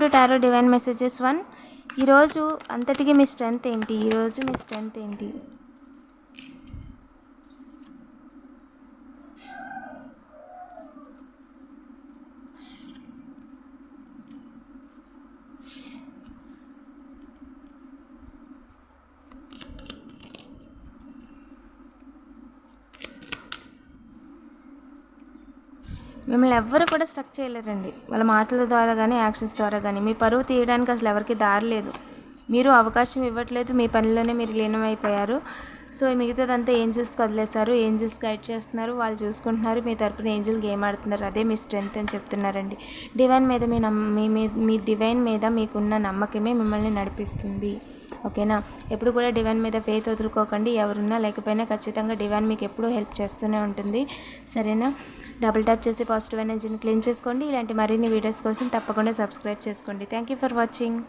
To tarot divine messages one ఈరోజు అంతటికి మీ strength ఏంటి? ఈరోజు మీ స్ట్రెంగ్త్ ఏంటి? మిమ్మల్ని ఎవ్వరు కూడా స్ట్రక్ చేయలేరండి. వాళ్ళ మాటల ద్వారా కానీ యాక్షన్స్ ద్వారా కానీ మీ పరువు తీయడానికి అసలు ఎవరికి దారి లేదు. మీరు అవకాశం ఇవ్వట్లేదు మీ పనిలోనే మీరు లీనమైపోయారు. సో మిగతాదంతా ఏంజిల్స్కి వదిలేస్తారు ఏంజిల్స్ గైడ్ చేస్తున్నారు వాళ్ళు చూసుకుంటున్నారు. మీ తరపున ఏంజిల్ గేమ్ ఆడుతున్నారు. అదే మీ స్ట్రెంగ్త్ అని చెప్తున్నారండి. డివైన్ మీద మీ నమ్మ మీ మీ- మీ డివైన్ మీద మీకున్న నమ్మకమే మిమ్మల్ని నడిపిస్తుంది. ఓకేనా? ఎప్పుడు కూడా డివైన్ మీద ఫెయిత్ వదులుకోకండి. ఎవరున్నా లేకపోయినా ఖచ్చితంగా డివైన్ మీకు ఎప్పుడూ హెల్ప్ చేస్తూనే ఉంటుంది. సరేనా? డబుల్ ట్యాప్ చేసి పాజిటివ్ ఎనర్జీని క్లెయిమ్ చేసుకోండి. ఇలాంటి మరిన్ని వీడియోస్ కోసం తప్పకుండా సబ్స్క్రైబ్ చేసుకోండి. Thank you for watching.